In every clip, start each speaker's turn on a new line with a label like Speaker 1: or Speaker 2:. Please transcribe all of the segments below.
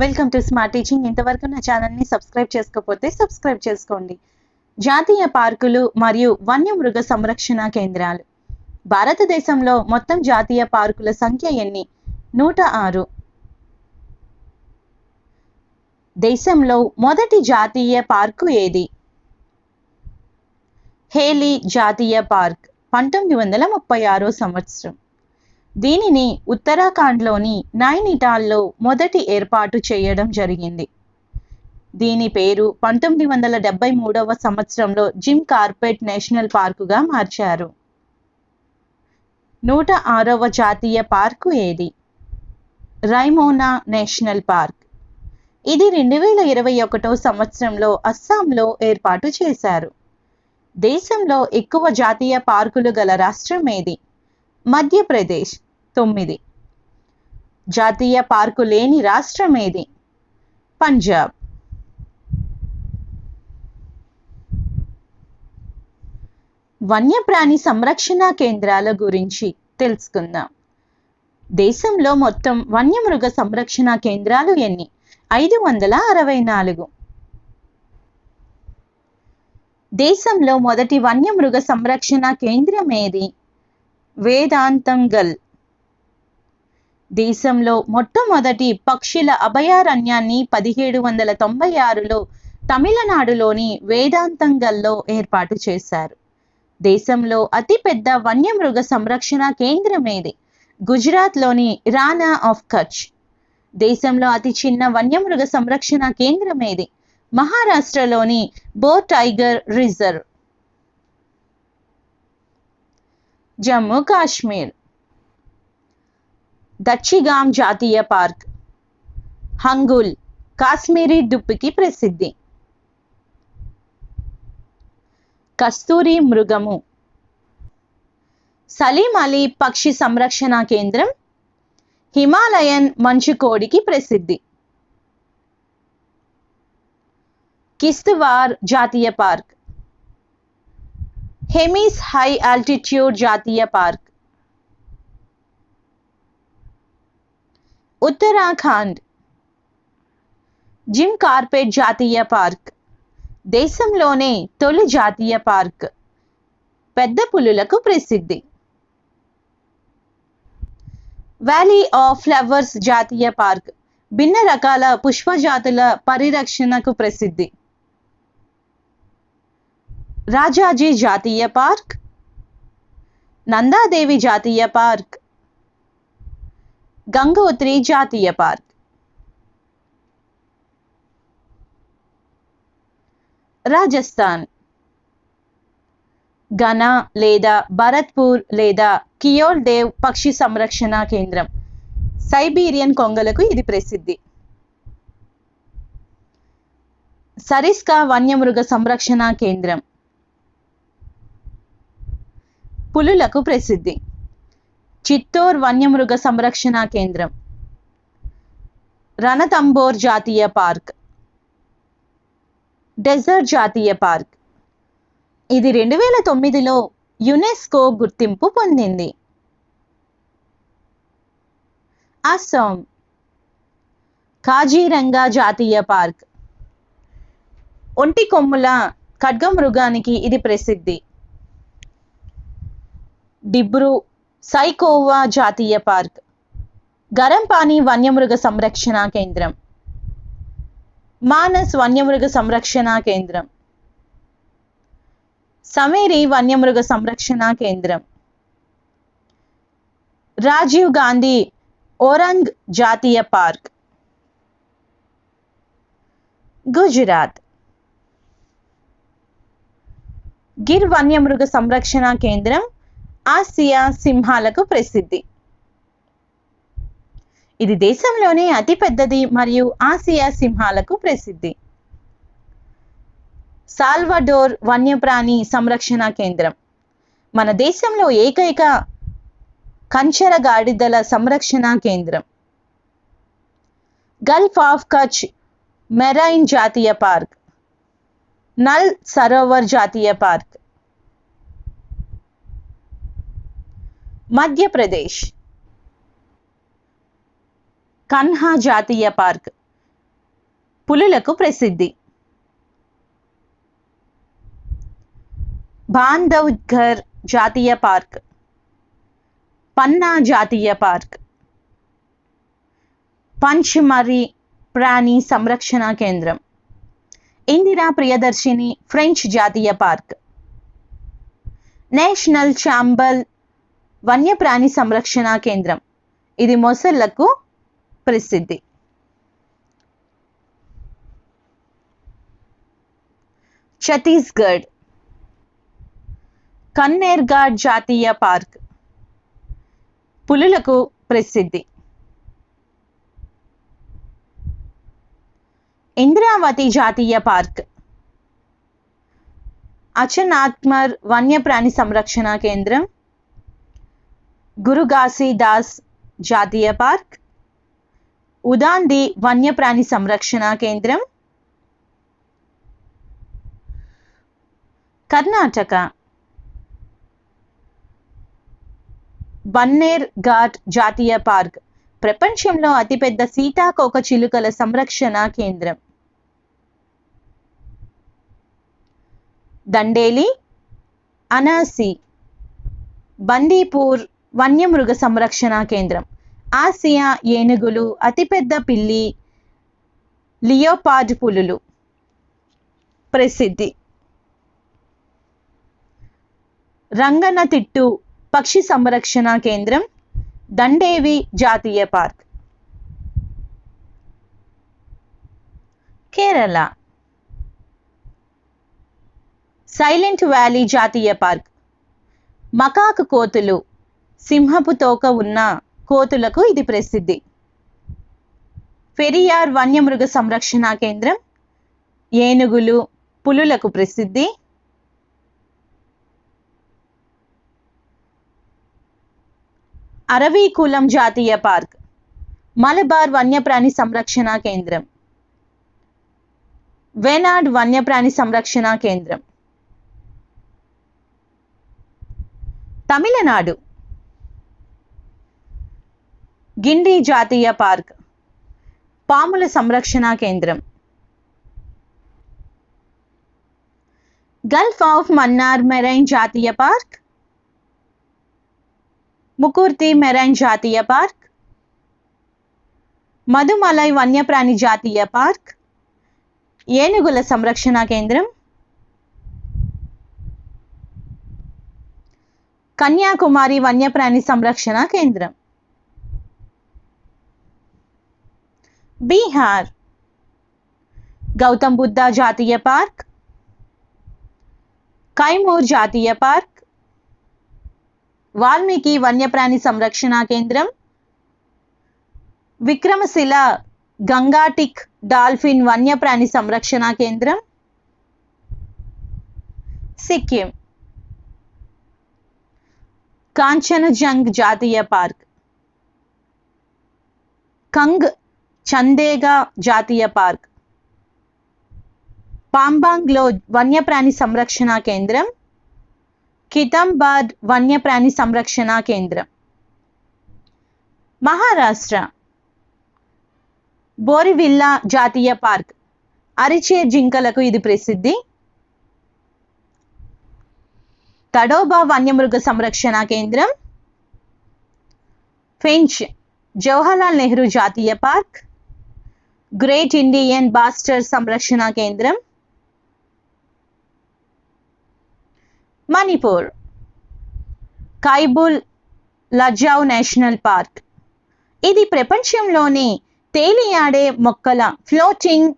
Speaker 1: Welcome to smart teaching ఇంతవరకు నా ఛానల్ని సబ్స్క్రైబ్ చేసుకోకపోతే సబ్స్క్రైబ్ చేసుకోండి. జాతీయ పార్కులు మరియు వన్యమృగ సంరక్షణ కేంద్రాలు. భారతదేశంలో మొత్తం జాతీయ పార్కుల సంఖ్య ఎన్ని? నూట ఆరు. దేశంలో మొదటి జాతీయ పార్కు ఏది? హేలీ జాతీయ పార్క్ పంతొమ్మిది వందల ముప్పై ఆరో సంవత్సరం. దీనిని ఉత్తరాఖండ్లోని నైనిటాల్లో మొదటి ఏర్పాటు చేయడం జరిగింది. దీని పేరు పంతొమ్మిది వందల డెబ్బై మూడవ సంవత్సరంలో జిమ్ కార్పెట్ నేషనల్ పార్కుగా మార్చారు. నూట ఆరవ జాతీయ పార్కు ఏది? Raimona national park. ఇది రెండు వేల ఇరవై ఒకటో సంవత్సరంలో అస్సాంలో ఏర్పాటు చేశారు. దేశంలో ఎక్కువ జాతీయ పార్కులు గల రాష్ట్రం ఏది? మధ్యప్రదేశ్. తొమ్మిది. జాతీయ పార్కు లేని రాష్ట్రం ఏది? పంజాబ్. వన్యప్రాణి సంరక్షణ కేంద్రాల గురించి తెలుసుకుందాం. దేశంలో మొత్తం వన్యమృగ సంరక్షణ కేంద్రాలు ఎన్ని? ఐదు వందల అరవై నాలుగు. దేశంలో మొదటి వన్యమృగ సంరక్షణ కేంద్రం ఏది? వేదాంతంగల్. దేశంలో మొట్టమొదటి పక్షుల అభయారణ్యాన్ని పదిహేడు వందల తొంభై ఆరులో తమిళనాడులోని వేదాంతంగల్లో ఏర్పాటు చేశారు. దేశంలో అతిపెద్ద వన్యమృగ సంరక్షణ కేంద్రం ఏది? గుజరాత్లోని రానా ఆఫ్ కచ్. దేశంలో అతి చిన్న వన్యమృగ సంరక్షణ కేంద్రం ఏది? మహారాష్ట్రలోని బో టైగర్ రిజర్వ్. జమ్మూ కాశ్మీర్. దచ్చిగామ్ జాతీయ పార్క్ హంగుల్ కాశ్మీరీ దుప్పికి ప్రసిద్ధి కస్తూరి మృగము సలీం అలీ పక్షి సంరక్షణ కేంద్రం హిమాలయన్ మంచుకోడికి ప్రసిద్ధి కిస్తవార్ జాతీయ పార్క్ హెమిస్ హై ఆల్టిట్యూడ్ జాతీయ పార్క్ ఉత్తరాఖండ్. జిమ్ కార్పెట్ జాతీయ పార్క్. దేశంలోనే తొలి జాతీయ పార్క్. పెద్ద పులులకు ప్రసిద్ధి. వ్యాలీ ఆఫ్ ఫ్లవర్స్ జాతీయ పార్క్. భిన్న రకాల పుష్పజాతుల పరిరక్షణకు ప్రసిద్ధి. రాజాజీ జాతీయ పార్క్. నందాదేవి జాతీయ పార్క్. గంగోత్రి జాతీయ పార్క్. రాజస్థాన్. ఘనా లేదా భరత్పూర్ లేదా కియోల్ దేవ్ పక్షి సంరక్షణ కేంద్రం. సైబీరియన్ కొంగలకు ఇది ప్రసిద్ధి. సరిస్కా వన్యమృగ సంరక్షణ కేంద్రం. పులులకు ప్రసిద్ధి. చిత్తూర్ వన్యమృగ సంరక్షణ కేంద్రం. రణతంబోర్ జాతీయ పార్క్. డెజర్ట్ జాతీయ పార్క్. ఇది రెండు వేల తొమ్మిదిలో యునెస్కో గుర్తింపు పొందింది. అస్సాం. కాజీరంగా జాతీయ పార్క్. ఒంటి కొమ్ముల ఖడ్గమృగానికి ఇది ప్రసిద్ధి. డిబ్రూ సైకోవా జాతీయ పార్క్. గరంపాని వన్యమృగ సంరక్షణ కేంద్రం. మానస్ వన్యమృగ సంరక్షణ కేంద్రం. సమేరి వన్యమృగ సంరక్షణ కేంద్రం. రాజీవ్ గాంధీ ఓరంగ్ జాతీయ పార్క్. గుజరాత్. గిర్ వన్యమృగ సంరక్షణ కేంద్రం ఆసియా సింహాలకు ప్రసిద్ధి. ఇది దేశంలోనే అతిపెద్దది మరియు ఆసియా సింహాలకు ప్రసిద్ధి. సాల్వడోర్ వన్యప్రాణి సంరక్షణ కేంద్రం. మన దేశంలో ఏకైక కంచర గాడిదల సంరక్షణ కేంద్రం. గల్ఫ్ ఆఫ్ కచ్ మెరైన్ జాతీయ పార్క్. నల్ సరోవర్ జాతీయ పార్క్. మధ్యప్రదేశ్. కన్హా జాతీయ పార్క్. పులులకు ప్రసిద్ధి. బాంధవ్ఘర్ జాతీయ పార్క్. పన్నా జాతీయ పార్క్. పంచ్మరి ప్రాణి సంరక్షణ కేంద్రం. ఇందిరా ప్రియదర్శిని ఫ్రెంచ్ జాతీయ పార్క్. నేషనల్ చాంబల్ వన్యప్రాణి సంరక్షణ కేంద్రం. ఇది మొసళ్ళకు ప్రసిద్ధి. ఛత్తీస్గఢ్. కన్నేర్ఘాట్ జాతీయ పార్క్. పులులకు ప్రసిద్ధి. ఇంద్రావతి జాతీయ పార్క్. అచనాత్మర్ వన్యప్రాణి సంరక్షణ కేంద్రం. గురు ఘాసీదాస్ జాతీయ పార్క్ ఉదాంది వన్యప్రాణి సంరక్షణ కేంద్రం కర్ణాటక బన్నేర్ ఘాట్ జాతీయ పార్క్ ప్రపంచంలో అతిపెద్ద సీతాకోక చిలుకల సంరక్షణ కేంద్రం. దండేలి అనాసి బందీపూర్ వన్యమృగ సంరక్షణ కేంద్రం. ఆసియా ఏనుగులు అతిపెద్ద పిల్లి లియోపార్డ్ పులులు. ప్రసిద్ధి. రంగనతిట్టు పక్షి సంరక్షణ కేంద్రం దండేవి జాతీయ పార్క్. కేరళ. సైలెంట్ వ్యాలీ జాతీయ పార్క్. మకాక్ కోతులు సింహపు తోక ఉన్న కోతులకు ఇది ప్రసిద్ధి. పెరియార్ వన్యమృగ సంరక్షణ కేంద్రం ఏనుగులు పులులకు ప్రసిద్ధి. అరవీకులం జాతీయ పార్క్ మలబార్ వన్యప్రాణి సంరక్షణ కేంద్రం. వెనాడ్ వన్యప్రాణి సంరక్షణ కేంద్రం. తమిళనాడు గిండి జాతీయ పార్క్ పాముల సంరక్షణ కేంద్రం గల్ఫ్ ఆఫ్ మన్నార్ మెరైన్ జాతీయ పార్క్ ముకుర్తి మెరైన్ జాతీయ పార్క్ మధుమలై వన్యప్రాణి జాతీయ పార్క్ ఏనుగుల సంరక్షణ కేంద్రం కన్యాకుమారి వన్యప్రాణి సంరక్షణ కేంద్రం బీహార్ గౌతమ్ బుద్ధ జాతీయ పార్క్ కైమూర్ జాతీయ పార్క్ వాల్మీకి వన్యప్రాణి సంరక్షణ కేంద్రం విక్రమశిల గంగాటిక్ డాల్ఫిన్ వన్యప్రాణి సంరక్షణ కేంద్రం సిక్కిం కాంచనజంగ్ జాతీయ పార్క్ కంగ్ చందేగా జాతీయ పార్క్. పాంబాంగ్లో వన్యప్రాణి సంరక్షణ కేంద్రం. కితంబాద్ వన్యప్రాణి సంరక్షణ కేంద్రం. మహారాష్ట్ర. బోరివిల్లా జాతీయ పార్క్. అరిచే జింకలకు ఇది ప్రసిద్ధి. తడోబా వన్యమృగ సంరక్షణ కేంద్రం. ఫెంచ్. జవహర్లాల్ నెహ్రూ జాతీయ పార్క్. గ్రేట్ ఇండియన్ బాస్టర్ సంరక్షణ కేంద్రం మణిపూర్ కైబుల్ లజావ్ నేషనల్ పార్క్ ఇది ప్రపంచంలోని తేలియాడే మొక్కల ఫ్లోటింగ్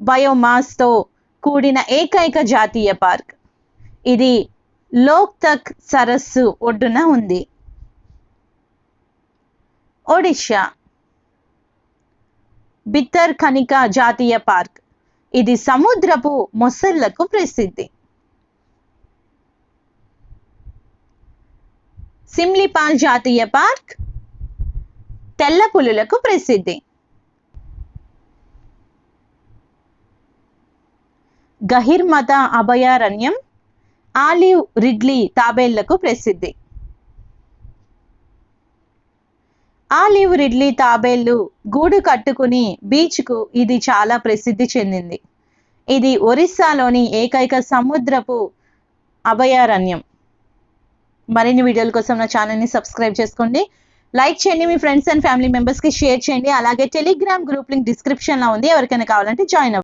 Speaker 1: బయోమాస్తో కూడిన ఏకైక జాతీయ పార్క్ ఇది లోక్తక్ సరస్సు ఒడ్డున ఉంది. ఒడిషా బిత్తర్ ఖనిక జాతీయ పార్క్. ఇది సముద్రపు మొసళ్ళకు ప్రసిద్ధి. సిమ్లిపాల్ జాతీయ పార్క్ తెల్ల పులులకు ప్రసిద్ధి. గహిర్మత అభయారణ్యం ఆలివ్ రిడ్లీ తాబేళ్ళకు ప్రసిద్ధి. ఆలివ్ రిడ్లీ తాబేళ్ళు గూడు కట్టుకుని బీచ్కు ఇది చాలా ప్రసిద్ధి చెందింది. ఇది ఒరిస్సాలోని ఏకైక సముద్రపు అభయారణ్యం. మరిన్ని వీడియోల కోసం నా ఛానల్ని సబ్స్క్రైబ్ చేసుకోండి. లైక్ చేయండి మీ ఫ్రెండ్స్ అండ్ ఫ్యామిలీ మెంబర్స్కి షేర్ చేయండి. అలాగే టెలిగ్రామ్ గ్రూప్ లింక్ డిస్క్రిప్షన్లో ఉంది. ఎవరికైనా కావాలంటే జాయిన్ అవ్వండి